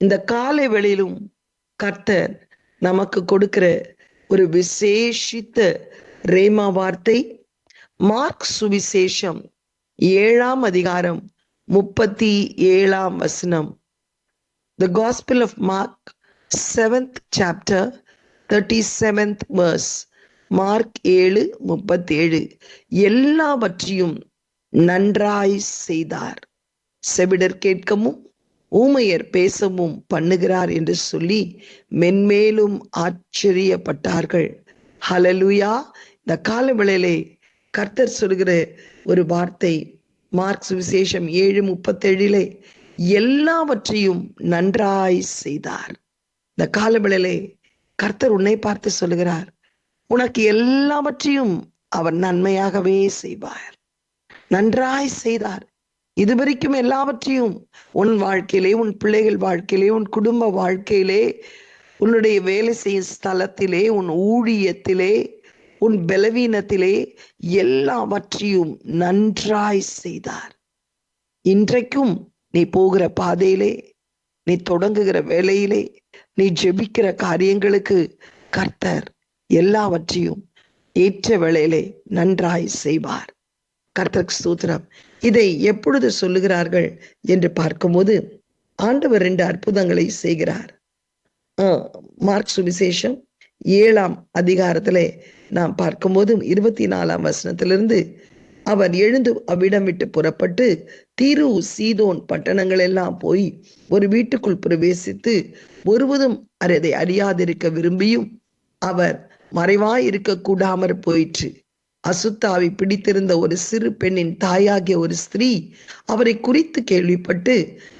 இந்த காலை வேளையிலும் கர்த்தர் நமக்கு கொடுக்கிற ஒரு விசேஷித்த ரேமா வார்த்தை மார்க் சுவிசேஷம் ஏழாம் அதிகாரம் முப்பத்தி ஏழாம் வசனம். The gospel of Mark seventh chapter thirty seventh verse. Mark ஏழு முப்பத்தேழு. எல்லாவற்றையும் நன்றாய் செய்தார். செவிடர் கேட்கவும் ஊமையர் பேசவும் பண்ணுகிறார் என்று சொல்லி மென்மேலும் ஆச்சரியப்பட்டார்கள். ஹலலுயா இந்த காலவேளையிலே கர்த்தர் சொல்கிற ஒரு வார்த்தை மார்க் சுவிசேஷம் ஏழு முப்பத்தேழிலே எல்லாவற்றையும் நன்றாய் செய்தார். இந்த காலவேளையிலே கர்த்தர் உன்னை பார்த்து சொல்லுகிறார் உனக்கு எல்லாவற்றையும் அவர் நன்மையாகவே செய்வார். நன்றாய் செய்தார். இதுவரைக்கும் எல்லாவற்றையும் உன் வாழ்க்கையிலே உன் பிள்ளைகள் வாழ்க்கையிலே உன் குடும்ப வாழ்க்கையிலே உன்னுடைய வேலை செய்யும் ஸ்தலத்திலே உன் ஊழியத்திலே உன் பலவீனத்திலே எல்லாவற்றையும் நன்றாய் செய்தார். இன்றைக்கும் நீ போகிற பாதையிலே நீ தொடங்குகிற வேலையிலே நீ ஜெபிக்கிற காரியங்களுக்கு கர்த்தர் எல்லாவற்றையும் ஏற்ற வேளையிலே நன்றாய் செய்வார். கர்த்தருக்கு சூத்திரம் இதை எப்பொழுது சொல்லுகிறார்கள் என்று பார்க்கும்போது ஆண்டவர் ரெண்டு அற்புதங்களை செய்கிறார். மார்க் சுவிசேஷம் ஏழாம் அதிகாரத்திலே நாம் பார்க்கும்போது இருபத்தி நாலாம் வசனத்திலிருந்து அவர் எழுந்து அவ்விடம் விட்டு புறப்பட்டு தீரு சீதோன் பட்டணங்கள் எல்லாம் போய் ஒரு வீட்டுக்குள் பிரவேசித்து ஒருவதும் அதை அறியாதிருக்க விரும்பியும் அவர் மறைவாய் இருக்க கூடாமற் போயிற்று. அசுத்தாவை பிடித்திருந்த ஒரு சிறு பெண்ணின் தாயாகிய ஒரு ஸ்திரீ அவரை குறித்து கேள்விப்பட்டு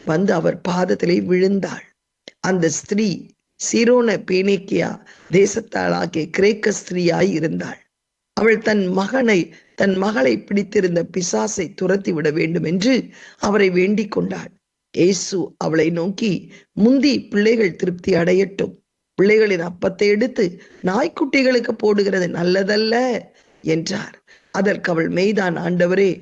வந்து அவர் பாதத்திலே விழுந்தாள். அந்த ஸ்திரீ சிரோன பேனேக்கியா தேசத்தாளாகிய கிரேக்க ஸ்திரீயாய் இருந்தாள். அவள் தன் மகனை தன் மகளை பிடித்திருந்த பிசாசை துரத்தி விட வேண்டும் என்று அவரை வேண்டிக் கொண்டாள். இயேசு அவளை நோக்கி முந்தி பிள்ளைகள் திருப்தி அடையட்டும். பிள்ளைகளின் அப்பத்தை எடுத்து நாய்க்குட்டிகளுக்கு போடுகிறது நல்லதல்ல. என்றார். அதற்கு அவள் மெய்தான் ஆண்டவரே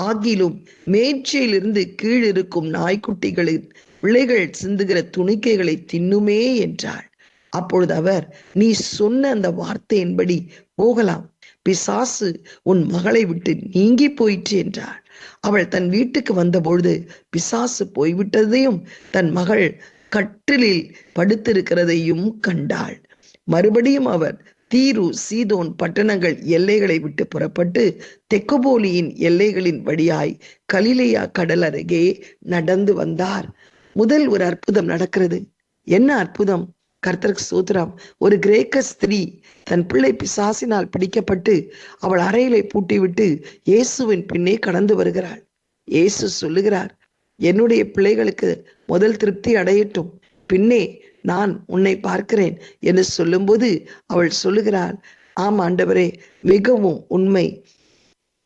ஆகிலும் மேய்ச்சையிலிருந்து கீழிருக்கும் நாய்க்குட்டிகளின் பிள்ளைகள் சிந்துகிற துணிக்கைகளை தின்னுமே என்றாள். அப்பொழுது அவர் நீ சொன்ன அந்த வார்த்தையின்படி போகலாம். பிசாசு உன் மகளை விட்டு நீங்கி போயிற்று என்றாள். அவள் தன் வீட்டுக்கு வந்தபொழுது பிசாசு போய்விட்டதையும் தன் மகள் கட்டிலில் படுத்திருக்கிறதையும் கண்டாள். மறுபடியும் அவர் தீரு சீதோன் பட்டணங்கள் எல்லைகளை விட்டு புறப்பட்டு தெக்குபோலியின் எல்லைகளின் வழியாய் கலிலேயா கடல் அருகே நடந்து வந்தார். முதல் ஒரு அற்புதம் நடக்கிறது. என்ன அற்புதம்? கர்த்தருக்கு சூத்திரம் ஒரு கிரேக்க ஸ்திரீ தன் பிள்ளை பிசாசினால் பிடிக்கப்பட்டு அவள் அறையிலே பூட்டிவிட்டு இயேசுவின் பின்னே கடந்து வருகிறாள். இயேசு சொல்லுகிறார் என்னுடைய பிள்ளைகளுக்கு முதல் திருப்தி அடையட்டும். பின்னே நான் உன்னை பார்க்கிறேன் என்று சொல்லும்போது அவள் சொல்லுகிறாள் ஆம் ஆண்டவரே மிகவும் உண்மை.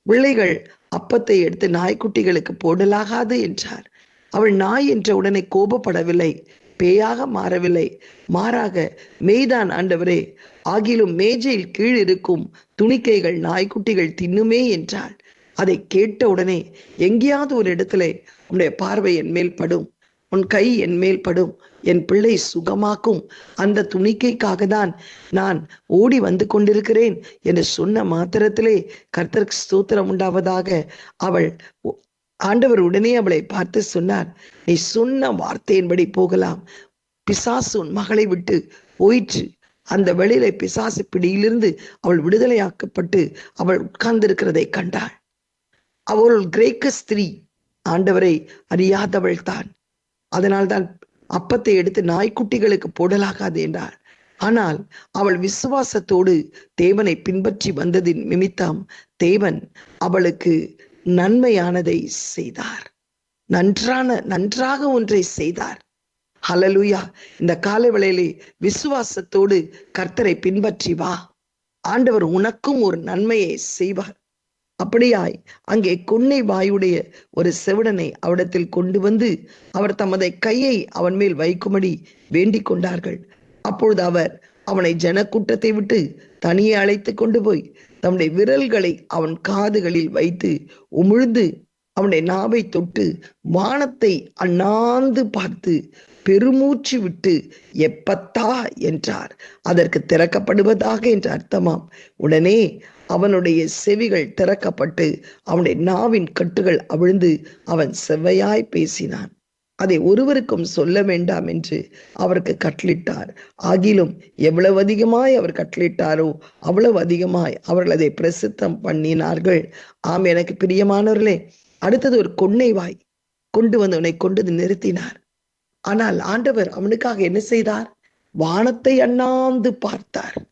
பிள்ளைகள் அப்பத்தை எடுத்து நாய்க்குட்டிகளுக்கு போடலாகாது என்றார். அவள் நாய் என்ற உடனே கோபப்படவில்லை பேயாக மாறவில்லை. மாறாக மெய்தான் ஆண்டவரே ஆகிலும் மேஜையில் கீழ் இருக்கும் துணிக்கைகள் நாய்க்குட்டிகள் தின்னுமே என்றாள். அதை கேட்ட உடனே எங்கேயாவது ஒரு இடத்துல உன்னுடைய பார்வை என் மேல் படும் உன் கை என் மேல் படும் என் பிள்ளை சுகமாக்கும் அந்த துணிக்கைக்காக தான் நான் ஓடி வந்து கொண்டிருக்கிறேன் என்று சொன்ன மாத்திரத்திலே கர்த்தருக்கு ஸ்தோத்திரம் உண்டாவதாக அவள் ஆண்டவர் உடனே அவளை பார்த்து சொன்னார் நீ சொன்ன வார்த்தையின்படி போகலாம். பிசாசு உன் மகளை விட்டு போயிற்று. அந்த வெளியில பிசாசு பிடியிலிருந்து அவள் விடுதலையாக்கப்பட்டு அவள் உட்கார்ந்திருக்கிறதை கண்டாள். அவள் கிரேக்க ஸ்திரீ. ஆண்டவரை அறியாதவள் தான். அதனால்தான் அப்பத்தை எடுத்து நாய்க்குட்டிகளுக்கு போடலாகாது என்றார் ஆனால் அவள் விசுவாசத்தோடு தேவனை பின்பற்றி வந்ததின் நிமித்தம் தேவன் அவளுக்கு நன்மையானதை செய்தார். நன்றான நன்றாக ஒன்றை செய்தார். ஹலலுயா இந்த காலை வேளையிலே விசுவாசத்தோடு கர்த்தரை பின்பற்றி வா. ஆண்டவர் உனக்கும் ஒரு நன்மையை செய்வார். அப்படியாய். அங்கே கொன்னை வாயுடைய ஒரு செவிடனை அவரிடத்தில் கொண்டு வந்து அவர் தமது கையை அவன் மேல் வைக்கும்படி வேண்டிக் கொண்டார்கள். அப்பொழுது அவர் அவனை ஜனக்கூட்டத்தை விட்டு தனியே அழைத்து கொண்டு போய் தம்முடைய விரல்களை அவன் காதுகளில் வைத்து உமிழ்ந்து அவனுடைய நாவை தொட்டு வானத்தை அண்ணாந்து பார்த்து பெருமூச்சு விட்டு எப்பத்தா? என்றார். அதற்கு திறக்கப்படுவதாக என்று அர்த்தமாம். உடனே அவனுடைய செவிகள் திறக்கப்பட்டு அவனுடைய நாவின் கட்டுகள் அவிழ்ந்து அவன் செவ்வையாய் பேசினான். அதை ஒருவருக்கும் சொல்ல வேண்டாம் என்று அவருக்கு கட்டளிட்டார். ஆகிலும் எவ்வளவு அதிகமாய் அவர் கட்டளிட்டாரோ அவ்வளவு அதிகமாய் அவர்கள் அதை பிரசித்தம் பண்ணினார்கள். ஆம் எனக்கு பிரியமானவர்களே அடுத்தது ஒரு கொன்னை வாய் கொண்டு வந்தவனை கொண்டு நிறுத்தினார். ஆனால் ஆண்டவர் அவனுக்காக என்ன செய்தார்? வானத்தை அண்ணாந்து பார்த்தார்.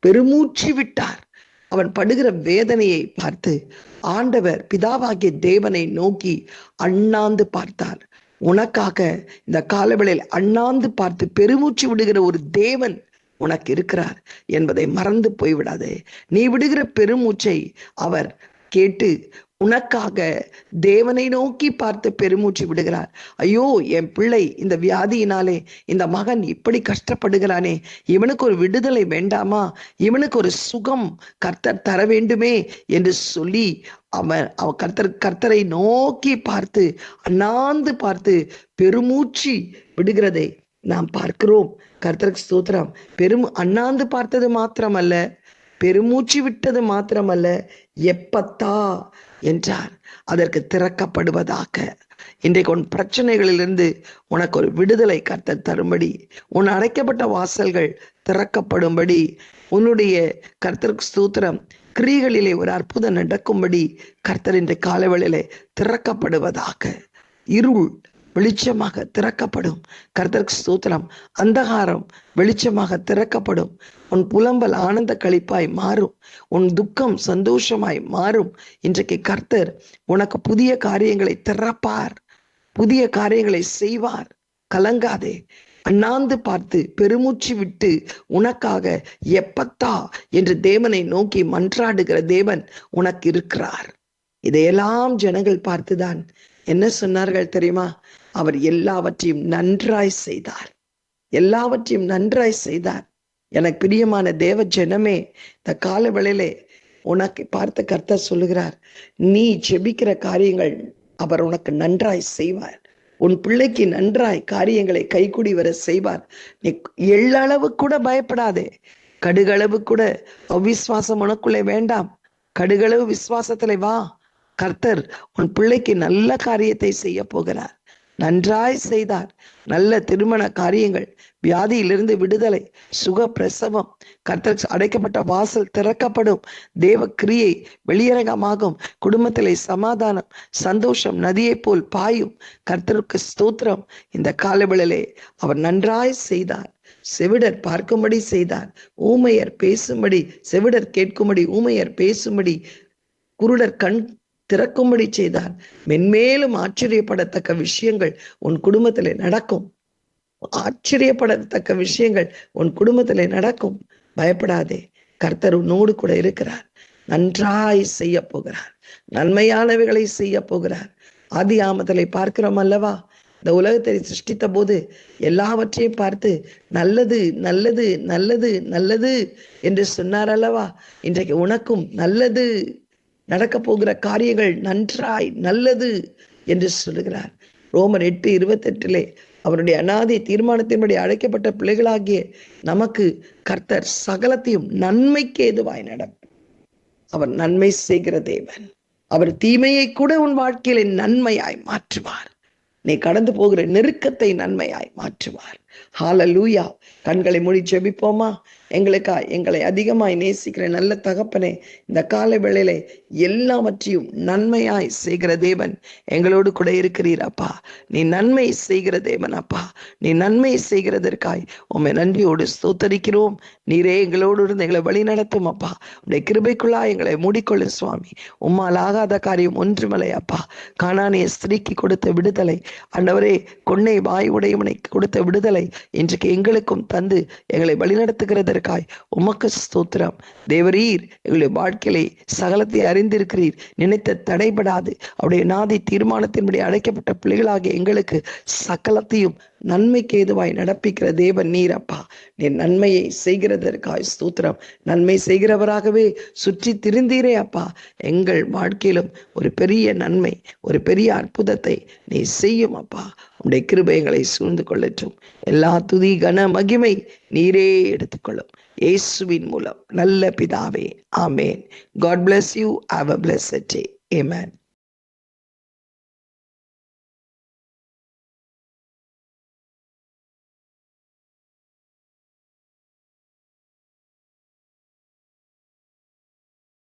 பெருமூச்சு விட்டார். அவன் படுகிற வேதனையை பார்த்து ஆண்டவர் பிதாவாகிய தேவனை நோக்கி அண்ணாந்து பார்த்தார். உனக்காக இந்த காலவெளியில் அண்ணாந்து பார்த்து பெருமூச்சு விடுகிற ஒரு தேவன் உனக்கு இருக்கிறார் என்பதை மறந்து போய்விடாதே. நீ விடுகிற பெருமூச்சை அவர் கேட்டு உனக்காக தேவனை நோக்கி பார்த்து பெருமூச்சு விடுகிறார். ஐயோ என் பிள்ளை இந்த வியாதியினாலே இந்த மகன் இப்படி கஷ்டப்படுகிறானே. இவனுக்கு ஒரு விடுதலை வேண்டாமா? இவனுக்கு ஒரு சுகம் கர்த்தர் தர வேண்டுமே என்று சொல்லி அவன் அவ கர்த்தர் கர்த்தரை நோக்கி பார்த்து அண்ணாந்து பார்த்து பெருமூச்சு விடுகிறதை நாம் பார்க்கிறோம். கர்த்தருக்கு ஸ்தோத்திரம். பெரும் அண்ணாந்து பார்த்தது மாத்திரமல்ல. பெருமூச்சு விட்டது மாத்திரமல்ல எப்பத்தா என்றார் அதற்கு திறக்கப்படுவதாக. இன்றைக்கு உன் பிரச்சனைகளிலிருந்து உனக்கு ஒரு விடுதலை கர்த்தர் தரும்படி உன் அடைக்கப்பட்ட வாசல்கள் திறக்கப்படும்படி உன்னுடைய கர்த்தருக்கு ஸ்தூத்திரம் கிரிகளிலே ஒரு அற்புதம் நடக்கும்படி கர்த்தர் இன்றைய காலவெளியிலே திறக்கப்படுவதாக. இருள் வெளிச்சமாக திறக்கப்படும். கர்த்தர்க்கு சூத்திரம் அந்தகாரம் வெளிச்சமாக திறக்கப்படும். உன் புலம்பல் ஆனந்த கழிப்பாய் மாறும். உன் துக்கம் சந்தோஷமாய் மாறும். இன்றைக்கு கர்த்தர் உனக்கு புதிய காரியங்களை திறப்பார். புதிய காரியங்களை செய்வார். கலங்காதே. அண்ணாந்து பார்த்து பெருமூச்சு விட்டு உனக்காக எப்பத்தா என்று தேவனை நோக்கி மன்றாடுகிற தேவன் உனக்கு இருக்கிறார் இதையெல்லாம் ஜனங்கள் பார்த்துதான் என்ன சொன்னார்கள் தெரியுமா? அவர் எல்லாவற்றையும் நன்றாய் செய்தார். எல்லாவற்றையும் நன்றாய் செய்தார். எனக்கு பிரியமான தேவ ஜனமே இந்த கால வேளையிலே உனக்கு பார்த்த கர்த்தர் சொல்லுகிறார் நீ ஜெபிக்கிற காரியங்கள் அவர் உனக்கு நன்றாய் செய்வார். உன் பிள்ளைக்கு நன்றாய் காரியங்களை கைக்குடி வர செய்வார். நீ எள்ளளவு கூட பயப்படாதே. கடுகளவு கூட அவ்விஸ்வாசம் உனக்குள்ளே வேண்டாம். கடுகளவு விசுவாசத்துல வா. கர்த்தர் உன் பிள்ளைக்கு நல்ல காரியத்தை செய்ய போகிறார். நன்றாய் செய்தார். நல்ல திருமண காரியங்கள் வியாதியிலிருந்து விடுதலை சுக பிரசவம் கர்த்தர் அடைக்கப்பட்ட வாசல் திறக்கப்படும். தேவ கிரியை வெளியரங்கமாகும். குடும்பத்திலே சமாதானம் சந்தோஷம் நதியை போல் பாயும். கர்த்தருக்கு ஸ்தோத்திரம். இந்த காலவெளிலே அவர் நன்றாய் செய்தார். செவிடர் பார்க்கும்படி செய்தார். ஊமையர் பேசும்படி செவிடர் கேட்கும்படி ஊமையர் பேசும்படி குருடர் கண் திறக்கும்படி செய்தார் மென்மேலும் ஆச்சரியப்படத்தக்க விஷயங்கள் உன் குடும்பத்திலே நடக்கும். ஆச்சரியப்படத்தக்க விஷயங்கள் உன் குடும்பத்திலே நடக்கும். பயப்படாதே. கர்த்தர் உன்னோடு கூட இருக்கிறார். நன்றாய் செய்ய போகிறார். நன்மையானவைகளை செய்ய போகிறார். ஆதி ஆமதலை பார்க்கிறோம் அல்லவா? இந்த உலகத்தை சிருஷ்டித்த போது எல்லாவற்றையும் பார்த்து நல்லது நல்லது நல்லது நல்லது என்று சொன்னார் அல்லவா? இன்றைக்கு உனக்கும் நல்லது. நடக்க போகிற காரியங்கள் நன்றாய் நல்லது என்று சொல்லுகிறார். ரோமர் எட்டு இருபத்தெட்டிலே அவருடைய அனாதி தீர்மானத்தின்படி அழைக்கப்பட்ட பிள்ளைகளாகிய நமக்கு கர்த்தர் சகலத்தையும் நன்மைக்கு ஏதுவாய் நடக்கும் அவர் நன்மை செய்கிற தேவன். அவர் தீமையை கூட உன் வாழ்க்கையில நன்மையாய் மாற்றுவார். நீ கடந்து போகிற நெருக்கத்தை நன்மையாய் மாற்றுவார். ஹாலலூயா கண்களை மூடி ஜெபிப்போமா? எங்களுக்கா எங்களை அதிகமாய் நேசிக்கிற நல்ல தகப்பனே இந்த காலை வேளையில எல்லாவற்றையும் நன்மையாய் செய்கிற தேவன் எங்களோடு கூட இருக்கிறீர் அப்பா. நீ நன்மை செய்கிற தேவன் அப்பா. நீ நன்மை செய்கிறதற்காய் உண்மை நன்றியோடு ஸ்தோத்தரிக்கிறோம். நீரே எங்களோடு இருந்து எங்களை வழி நடத்தும் அப்பா. உடைய கிருபைக்குள்ளா எங்களை மூடிக்கொள்ளும் சுவாமி. உம்மால் ஆகாத காரியம் ஒன்றுமலை அப்பா. காணானிய ஸ்திரீக்கு கொடுத்த விடுதலை அண்டவரே கொன்னை வாய் உடையவனை கொடுத்த விடுதலை இன்றைக்கு எங்களுக்கும் தந்து எங்களை வழிநடத்துகிறதற்காய் உமக்கு ஸ்தோத்திரம். தேவரீர் எங்களுடைய வாழ்க்கையிலே சகலத்தை அறிந்திருக்கிறீர். நினைத்த தடைபடாது. அவருடைய நாதி தீர்மானத்தின்படி அழைக்கப்பட்ட பிள்ளைகளாகிய எங்களுக்கு சகலத்தையும் நன்மைக்கு ஏதுவாய் நடப்பிக்கிற தேவன் நீர் அப்பா. நீ நன்மையை செய்கிறதற்காய் ஸ்தோத்திரம். நன்மை செய்கிறவராகவே சுற்றி திரிந்தீரே அப்பா. எங்கள் வாழ்க்கையிலும் ஒரு பெரிய நன்மை ஒரு பெரிய அற்புதத்தை நீ செய்யும் அப்பா. உடைய கிருபைகளை சூழ்ந்து கொள்ளட்டும். எல்லா துதி கன மகிமை நீரே எடுத்துக்கொள்ளும். இயேசுவின் மூலம் நல்ல பிதாவே ஆமேன். God bless you have a blessed day amen